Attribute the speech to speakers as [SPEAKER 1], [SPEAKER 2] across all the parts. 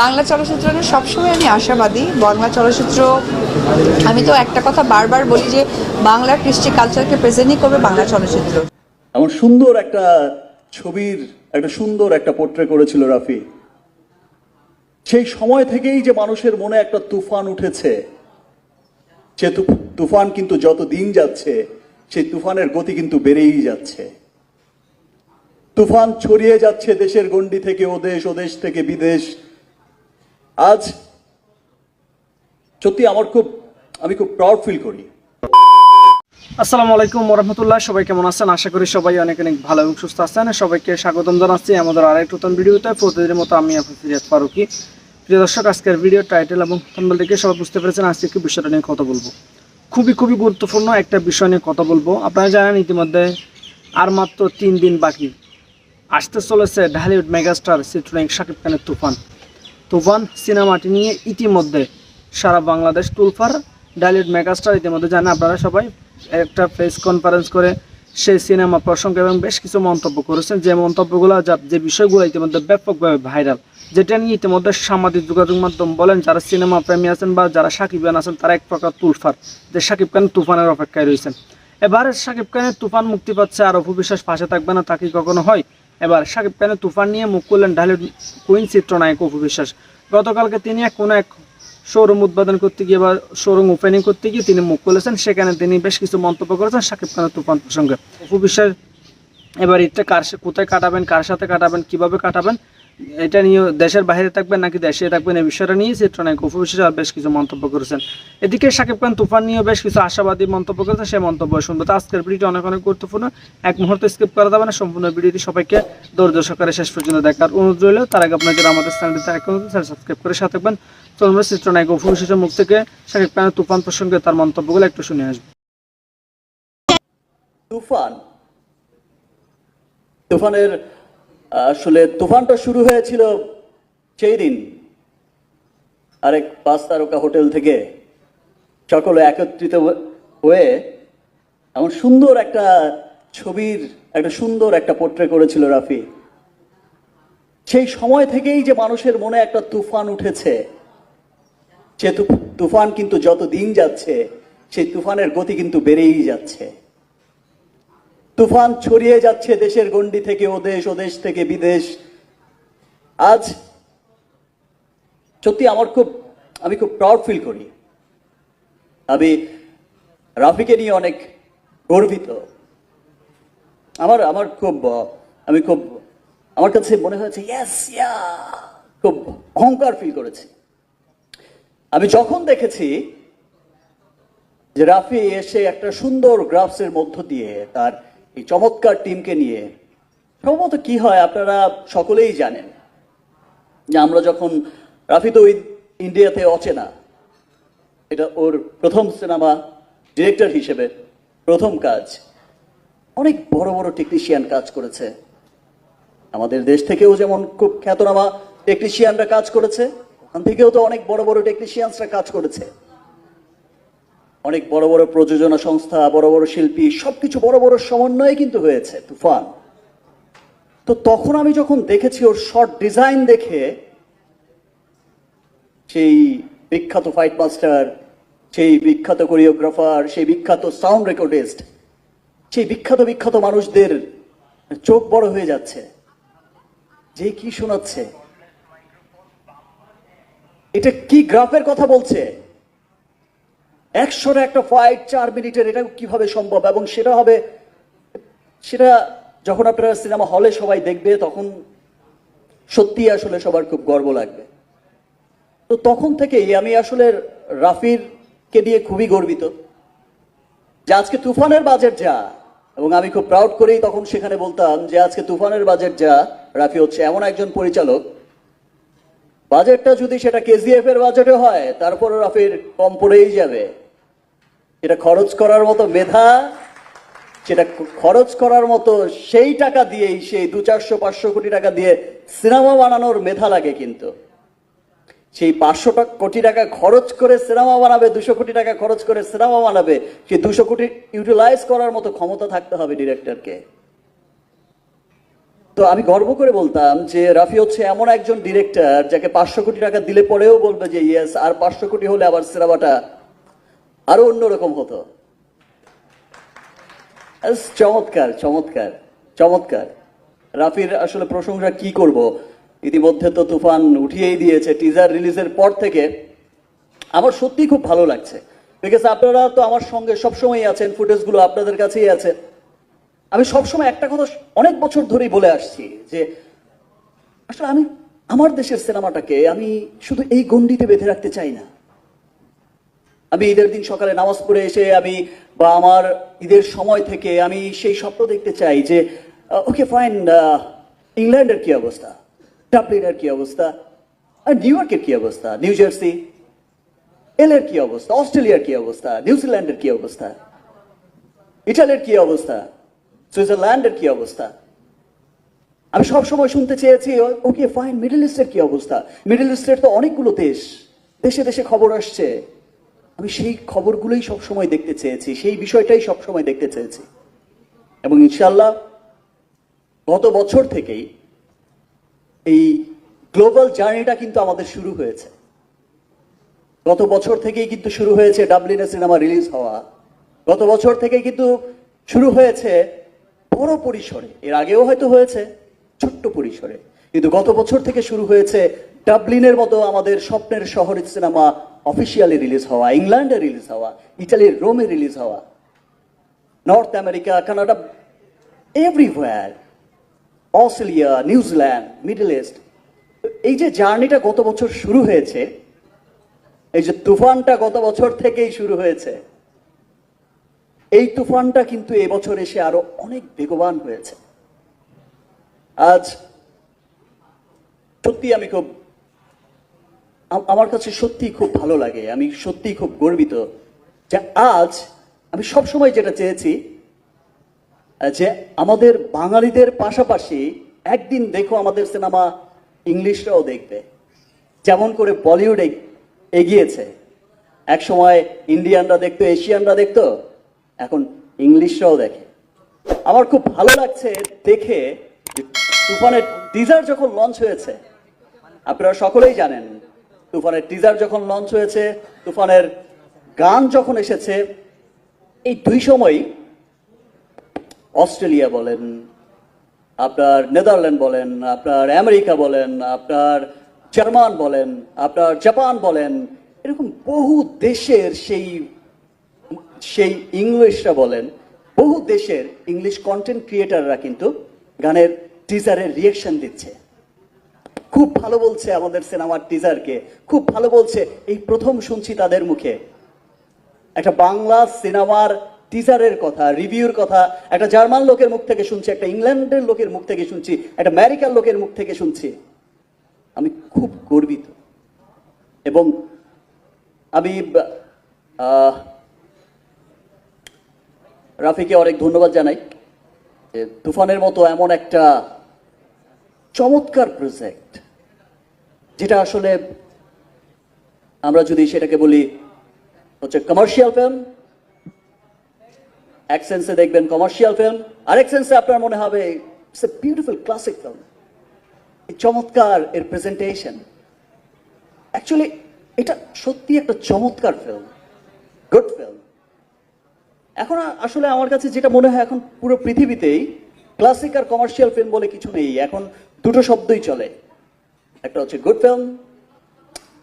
[SPEAKER 1] বাংলা চলচ্চিত্র নিয়ে সবসময় আমি আশাবাদী। বাংলা চলচ্চিত্র, আমি তো একটা কথা বারবার বলি যে বাংলার কৃষ্টি কালচারকে প্রেজেন্টই করবে বাংলা চলচ্চিত্র।
[SPEAKER 2] এমন সুন্দর একটা ছবির, একটা সুন্দর একটা পোট্রে করেছিল রাফি। সেই সময় থেকেই যে মানুষের মনে একটা তুফান উঠেছে, সে তুফান কিন্তু যত দিন যাচ্ছে, সেই তুফানের গতি কিন্তু বেড়েই যাচ্ছে। তুফান ছড়িয়ে যাচ্ছে দেশের গণ্ডি থেকে ও দেশ ও দেশ থেকে বিদেশ। আজ সত্যি আমার খুব, আমি খুব প্রাউড ফিল করি।
[SPEAKER 3] আসসালামু আলাইকুম রহমতুল্লাহ সবাই কেমন আছেন? আশা করি সবাই অনেক অনেক ভালো এবং সুস্থ আছেন। সবাইকে স্বাগতম জানাচ্ছি আমাদের আরেক নতুন ভিডিওতে। প্রতিদিনের মতো আমি আপনার ফিরিয়াদ ফারুকি। প্রিয় দর্শক, আজকের ভিডিও টাইটেল এবং থাম্বনেল দেখে সবাই বুঝতে পেরেছেন আজকে কি বিষয়টা নিয়ে কথা বলব। খুবই খুবই গুরুত্বপূর্ণ একটা বিষয় নিয়ে কথা বলব। আপনারা জানেন ইতিমধ্যে আর মাত্র তিন দিন বাকি। আসতে চলেছে ঢালিউড মেগাস্টার চিত্রনায়ক শাকিব খানের তুফান। তুফান সিনেমাটি নিয়ে ইতিমধ্যে সারা বাংলাদেশ টুলফার ডালিউড মেগাস্টার ইতিমধ্যে জানেন, আপনারা সবাই একটা প্রেস কনফারেন্স করে সেই সিনেমা প্রসঙ্গে এবং বেশ কিছু মন্তব্য করেছেন। যে মন্তব্যগুলো, যা, যে বিষয়গুলো ইতিমধ্যে ব্যাপকভাবে ভাইরাল যেটা নিয়ে ইতিমধ্যে সামাজিক যোগাযোগ মাধ্যম বলেন, যারা সিনেমা প্রেমী আছেন বা যারা সাকিব খান আছেন, তারা এক প্রকার তুলফার যে সাকিব খান তুফানের অপেক্ষায় রয়েছেন। এবারে সাকিব খানের তুফান মুক্তি পাচ্ছে, আর অপু বিশ্বাস পাশে থাকবে না, তা কি কখনো হয়? এবার সাকিব খানের তুফান নিয়ে মুখ করলেন ঢালিউড কুইন চিত্রনায়ক অপু বিশ্বাস। গতকালকে তিনি এক কোনো এক শোরুম উদ্বোধন করতে গিয়ে বা শোরুম ওপেনিং করতে গিয়ে তিনি মুখ খুলেছেন। সেখানে তিনি বেশ কিছু মন্তব্য করেছেন সাকিব খানের তুফান প্রসঙ্গে। অপু বিশ্বাস, এবার ঈদটা কার কোথায় কাটাবেন, কার সাথে কাটাবেন, কীভাবে কাটাবেন এটা নিয়ে দেশের বাইরে থাকবেন নাকি দেশে থাকবেন এই বিষয়টা নিয়ে চিত্রনায়ক অপু বিশ্বাস বেশ কিছু মন্তব্য করেছেন। এদিকে সাকিব খান তুফান নিয়েও বেশ কিছু আশাবাদী মন্তব্য করেছেন, সেই মন্তব্য শুনব। তো আজকের ভিডিওটি অনেক অনেক গুরুত্বপূর্ণ। এক মুহূর্তে স্কিপ করা যাবে না, সম্পূর্ণ ভিডিওটি সবাইকে ধৈর্য সহকারে শেষ পর্যন্ত দেখার অনুরোধ রইল। তার আগে আপনার যারা আমাদের চ্যানেলটিতে এখন সাবস্ক্রাইব করে সাথে থাকবেন। চলুন আমরা চিত্রনায়ক অপু মুখ থেকে সাকিব খানের তুফান প্রসঙ্গে তার মন্তব্যগুলো একটু শুনে আসব।
[SPEAKER 2] তুফান। তুফানের আসলে তুফানটা শুরু হয়েছিল সেই দিন। আরেক পাঁচ তারকা হোটেল থেকে সকলে একত্রিত হয়ে এমন সুন্দর একটা ছবির, একটা সুন্দর একটা পোট্রে করেছিল রাফি। সেই সময় থেকেই যে মানুষের মনে একটা তুফান উঠেছে, সে তুফান কিন্তু যত দিন যাচ্ছে, সেই তুফানের গতি কিন্তু বেড়েই যাচ্ছে। তুফান ছড়িয়ে যাচ্ছে দেশের গণ্ডি থেকে ওদেশ ওদেশ থেকে বিদেশ। আজ সত্যি আমার খুব, আমি খুব প্রাউড ফিল করি। আমি রাফিকে নিয়ে অনেক গর্বিত। আমার আমার খুব, আমি খুব, আমার কাছে মনে হয়েছে খুব অহংকার ফিল করেছি। আমি যখন দেখেছি যে রাফি এসে একটা সুন্দর গ্রাফসের মধ্য দিয়ে তার এই চমৎকার টিমকে নিয়ে, সম্ভবত কি হয় আপনারা সকলেই জানেন যে আমরা যখন রাফি তো ইন্ডিয়াতে অচেনা, এটা ওর প্রথম সিনেমা ডিরেক্টর হিসেবে প্রথম কাজ, অনেক বড় বড় টেকনিশিয়ান কাজ করেছে। আমাদের দেশ থেকেও যেমন খুব খ্যাতনামা টেকনিশিয়ানরা কাজ করেছে, ওখান থেকেও তো অনেক বড় বড় টেকনিশিয়ানসরা কাজ করেছে। অনেক বড় বড় প্রযোজনা সংস্থা, বড় বড় শিল্পী, সবকিছু বড় বড় সমন্বয়ে কিন্তু হয়েছে, তুফান। তো তখন আমি যখন দেখেছি ওর শর্ট ডিজাইন দেখে, সেই বিখ্যাত ফাইট মাস্টার, সেই বিখ্যাত কোরিওগ্রাফার, সেই বিখ্যাত সাউন্ড রেকর্ডিস্ট, সেই বিখ্যাত বিখ্যাত মানুষদের চোখ বড় হয়ে যাচ্ছে। যে কি শোনাচ্ছে? এটা কি গ্রাফের কথা বলছে? একশোর একটা ফাইট চার মিনিটের এটা কীভাবে সম্ভব? এবং সেটা হবে, সেটা যখন আপনারা সিনেমা হলে সবাই দেখবে, তখন সত্যি আসলে সবার খুব গর্ব লাগবে। তো তখন থেকেই আমি আসলে রাফির কে দিয়ে খুবই গর্বিত যে আজকে তুফানের বাজেট যা। এবং আমি খুব প্রাউড করেই তখন সেখানে বলতাম যে আজকে তুফানের বাজেট যা, রাফি হচ্ছে এমন একজন পরিচালক বাজেটটা যদি সেটা কেজিএফ এর বাজেটে হয়, তারপরে রাফির কম পড়েই যাবে। এটা খরচ করার মতো মেধা, সেটা খরচ করার মতো সেই টাকা দিয়েই, সেই দু চারশো, পাঁচশো কোটি টাকা দিয়ে সিনেমা বানানোর মেধা লাগে কিন্তু। সেই পাঁচশো কোটি টাকা খরচ করে সিনেমা বানাবে, দুশো কোটি টাকা খরচ করে সিনেমা বানাবে, সেই দুশো কোটি ইউটিলাইজ করার মতো ক্ষমতা থাকতে হবে ডিরেক্টরকে তো আমি গর্ব করে বলতাম যে রাফি হচ্ছে এমন একজন ডিরেক্টর যাকে পাঁচশো কোটি টাকা দিলে পরেও বলবে যে ইয়েস আর পাঁচশো কোটি হলে আবার সিনেমাটা আরও অন্যরকম হতো। চমৎকার চমৎকার চমৎকার। রাফির আসলে প্রশংসা কি করব? ইতিমধ্যে তো তুফান উঠিয়েই দিয়েছে টিজার রিলিজের পর থেকে। আমার সত্যি খুব ভালো লাগছে। বিকজ আপনারা তো আমার সঙ্গে সবসময় আছেন ফুটেজগুলো আপনাদের কাছেই আছে। আমি সবসময় একটা কথা অনেক বছর ধরেই বলে আসছি যে, আসলে আমি আমার দেশের সিনেমাটাকে আমি শুধু এই গণ্ডিতে বেঁধে রাখতে চাই না। আমি ঈদের দিন সকালে নামাজ পড়ে এসে আমি বা আমার ঈদের সময় থেকে আমি সেই স্বপ্ন দেখতে চাই যে ওকে ফাইন ইংল্যান্ডের কি অবস্থা? ডাবলিনের কি অবস্থা? আর নিউ ইয়র্কের কি অবস্থা? New Jersey? এলের কি অবস্থা? অস্ট্রেলিয়ার কি অবস্থা? নিউজিল্যান্ডের কি অবস্থা? ইটালির কি অবস্থা? সুইজারল্যান্ডের কি অবস্থা? আমি সব সময় শুনতে চেয়েছি, ওকে ফাইন মিডল ইস্টের কি অবস্থা? মিডল ইস্টের তো অনেকগুলো দেশ, দেশে দেশে খবর আসছে। আমি সেই খবরগুলোই সব সময় দেখতে চেয়েছি, সেই বিষয়টাই সব সময় দেখতে চেয়েছি। এবং ইনশাল্লাহ গত বছর থেকেই এই গ্লোবাল জার্নিটা কিন্তু আমাদের শুরু হয়েছে। গত বছর থেকেই কিন্তু শুরু হয়েছে ডাবলিনে সিনেমা রিলিজ হওয়া। গত বছর থেকে কিন্তু শুরু হয়েছে বড় পরিসরে, এর আগেও হয়তো হয়েছে, ছোট্ট পরিসরে। কিন্তু গত বছর থেকে শুরু হয়েছে ডাবলিনের মতো আমাদের স্বপ্নের শহরের সিনেমা অফিসিয়ালি রিলিজ হওয়া, ইংল্যান্ডে রিলিজ হওয়া, ইটালির রোমে রিলিজ হওয়া, north America, Canada everywhere Australia, New Zealand, middle east. এই যে জার্নিটা গত বছর শুরু হয়েছে, এই যে তুফানটা গত বছর থেকেই শুরু হয়েছে এই তুফানটা কিন্তু এবছর এসে আরও অনেক বেগবান হয়েছে। আজ সত্যি আমি খুব আমার কাছে সত্যি খুব ভালো লাগে। আমি সত্যি খুব গর্বিত যে আজ আমি সব সময় যেটা চেয়েছি, যে আমাদের বাঙালিদের পাশাপাশি একদিন দেখো আমাদের সিনেমা ইংলিশরাও দেখবে। যেমন করে বলিউড এগ- এগিয়েছে। এক সময় ইন্ডিয়ানরা দেখতো, এশিয়ানরা দেখতো এখন ইংলিশরাও দেখে। আমার খুব ভালো লাগছে দেখে তুফানের টিজার যখন লঞ্চ হয়েছে, আপনারা সকলেই জানেন, তুফানের টিজার যখন লঞ্চ হয়েছে, তুফানের গান যখন এসেছে, এই দুই সময়ই অস্ট্রেলিয়া বলেন, আপনার নেদারল্যান্ড বলেন, আপনার আমেরিকা বলেন, আপনার জার্মান বলেন, আপনার জাপান বলেন, এরকম বহু দেশের সেই সেই ইংলিশরা বলেন, বহু দেশের ইংলিশ কন্টেন্ট ক্রিয়েটাররা কিন্তু গানের টিজারের রিয়েকশন দিচ্ছে। খুব ভালো বলছে আমাদের সিনেমার টিজারকে খুব ভালো বলছে। এই প্রথম শুনছি তাদের মুখে। একটা বাংলা সিনেমার টিজারের কথা রিভিউর কথা, একটা জার্মান লোকের মুখ থেকে শুনছি, একটা ইংল্যান্ডের লোকের মুখ থেকে শুনছি, একটা আমেরিকার লোকের মুখ থেকে শুনছি। আমি খুব গর্বিত। এবং আমি রাফিকে অনেক ধন্যবাদ জানাই। তুফানের মতো এমন একটা চমৎকার প্রজেক্ট যেটা আসলে আমরা যদি সেটাকে বলি হচ্ছে কমার্শিয়াল ফিল্ম এক সেন্সে দেখবেন কমার্শিয়াল ফিল্ম আরেক সেন্সে আপনার মনে হবে it's a beautiful classic film চমৎকার এর প্রেজেন্টেশন অ্যাকচুয়ালি এটা সত্যি একটা চমৎকার ফিল্ম গুড ফিল্ম এখন আসলে আমার কাছে যেটা মনে হয় এখন পুরো পৃথিবীতেই ক্লাসিক আর কমার্শিয়াল ফিল্ম বলে কিছু নেই। এখন দুটো শব্দই চলে। একটা হচ্ছে গুড ফিল্ম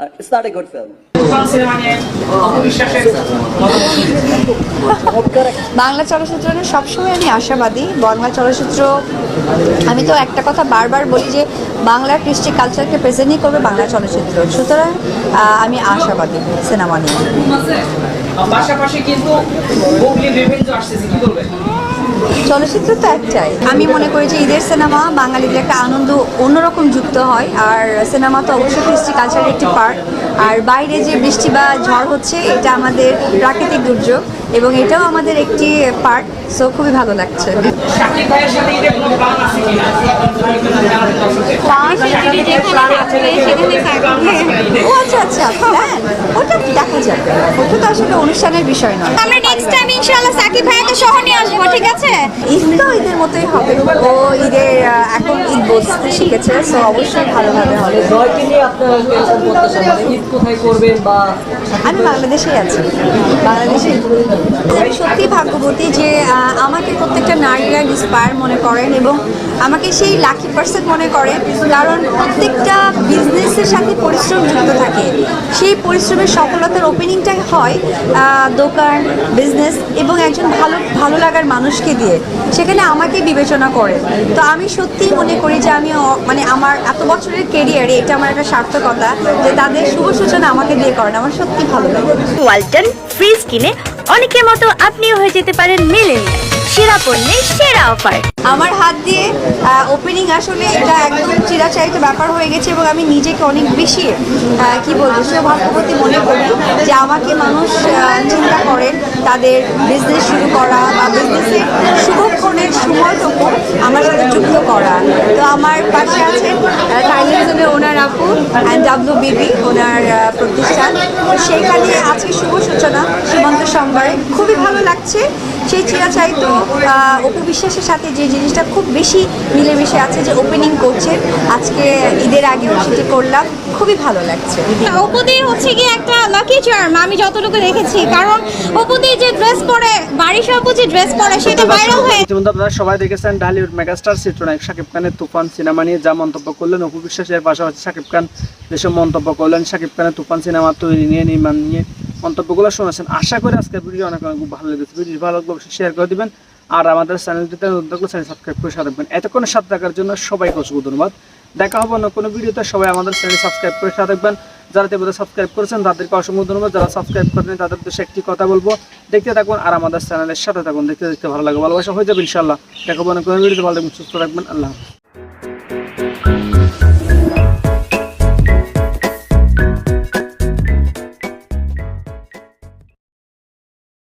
[SPEAKER 2] আর গুড ফিল্ম
[SPEAKER 1] বাংলা চলচ্চিত্র সবসময় আমি আশাবাদী বাংলা চলচ্চিত্র, আমি তো একটা কথা বারবার বলি যে বাংলার কৃষ্টি কালচারকে প্রেজেন্টই করবে বাংলা চলচ্চিত্র। সুতরাং আমি আশাবাদী সিনেমা নিয়ে।
[SPEAKER 4] পাশাপাশি কিন্তু হুগলি আসতেছে, কি
[SPEAKER 1] চলচ্চিত্র তো একটাই। আমি মনে করি যে ঈদের সিনেমা বাঙালিদের একটা আনন্দ অন্যরকম যুক্ত হয়, আর সিনেমা তো অবশ্যই কৃষ্টি কালচারের একটি পার্ট আর বাইরে যে বৃষ্টি বা ঝড় হচ্ছে, এটা আমাদের প্রাকৃতিক দুর্যোগ। এবং এটাও আমাদের একটি পার্ট সো খুবই ভালো লাগছে। ও আচ্ছা আচ্ছা প্ল্যান ওটা দেখা যাবে ওটা তো আসলে অনুষ্ঠানের বিষয় নয়।
[SPEAKER 5] আমরা নেক্সট টাইম ইনশাআল্লাহ সাকিব ভাইয়াকে সহ নিয়ে আসব ঠিক আছে?
[SPEAKER 1] ঈদ তো ঈদের মতোই হবে। ও ঈদের এখন বলতে শিখেছে সো অবশ্যই ভালোভাবে হবে।
[SPEAKER 4] জয়কে নিয়ে আপনারা কীরকম করতেছেন মানে ঈদ কোথায় করবেন বা
[SPEAKER 1] আমি বাংলাদেশেই আছি। বাংলাদেশে সত্যি ভাগ্যবতী যে আমাকে প্রত্যেকটা নারীরা ইন্সপায়ার মনে করেন এবং আমাকে সেই লাকি পার্সন মনে করেন, কারণ প্রত্যেকটা বিজনেসের সাথে পরিশ্রম যুক্ত থাকে। সেই পরিশ্রমের সফলতার ওপেনিংটা হয় দোকান বিজনেস এবং একজন ভালো ভালো লাগার মানুষকে দিয়ে। সেখানে আমাকে বিবেচনা করে তো আমি সত্যিই মনে করি যে আমি মানে আমার এত বছরের কেরিয়ারে এটা আমার একটা সার্থকতা যে তাদের শুভ সূচনা আমাকে দিয়ে করেন। আমার সত্যি ভালো লাগে।
[SPEAKER 5] ওয়ালটন ফ্রিজ কিনে অনেকের মতো আপনিও হয়ে যেতে পারেন মিলেনিয়াল। সেরা পণ্যের সেরা অফার।
[SPEAKER 1] আমার হাত দিয়ে ওপেনিং আসলে এটা একদম চিরাচারিত ব্যাপার হয়ে গেছে এবং আমি নিজেকে অনেক বেশি কি বলব, সৌভাগ্যবতী মনে করি যে আমাকে মানুষ চিন্তা করেন, তাদের বিজনেস শুরু করা বা বিজনেসের শুভক্ষণের সময়টুকু আমার সাথে যুক্ত করা। তো আমার পাশে আছেন টাইলিজমের ওনার আপু অ্যান্ড ডাব্লিউ বিবি ওনার প্রতিষ্ঠান। তো সেইখানে আজকে শুভ সূচনা, সীমন্ত সোমবারে খুবই ভালো লাগছে। সেই চিরাচারিত অপু বিশ্বাসের সাথে যে জিনিসটা খুব বেশি মিলেমিশে আছে যে ওপেনিং করছেন আজকে ঈদের আগেও সেটি করলাম। খুবই ভালো লাগছে।
[SPEAKER 6] অপুদি হচ্ছে গিয়ে একটা লাকি চার্ম আমি যতটুকু দেখেছি। কারণ অপুদি ড্রেস পরে বাড়ির সব যে ড্রেস পরে সেটা ভাইরাল হয়ে
[SPEAKER 3] ইতিমধ্যে আপনারা সবাই দেখেছেন ঢালিউড মেগাস্টার চিত্রনায়ক শাকিব খানের তুফান সিনেমা নিয়ে যা মন্তব্য করলেন। অপু বিশ্বাসের পাশাপাশি শাকিব খান যেসব মন্তব্য করলেন শাকিব খানের তুফান সিনেমা তৈরি নিয়ে নির্মাণ নিয়ে মন্তব্যগুলো শুনেছেন। আশা করি আজকের ভিডিও অনেক অনেক ভালো লেগেছে। ভিডিও ভালো লাগলে অবশ্যই শেয়ার করে দিবেন। আর আমাদের চ্যানেলটিতে উদ্যোগ চ্যানেল সাবস্ক্রাইব করে সাথে থাকবেন। এতক্ষণ সাথে থাকার জন্য সবাইকে অসংখ্য ধন্যবাদ। দেখা হবে অন্য কোনো ভিডিওতে। সবাই আমাদের চ্যানেল সাবস্ক্রাইব করে সাথে থাকবেন। যারা ইতিমধ্যে সাবস্ক্রাইব করেছেন, তাদেরকে অসংখ্য ধন্যবাদ। যারা সাবস্ক্রাইব করেন তাদের উদ্দেশ্যে একটি কথা বলব। দেখতে থাকুন আর আমাদের চ্যানেলের সাথে থাকুন। দেখতে দেখতে ভালো লাগবে। ভালোবাসা হয়ে যাবে ইনশাল্লাহ দেখাবো করে ভিডিও ভালো থাকবেন সুস্থ রাখবেন আল্লাহ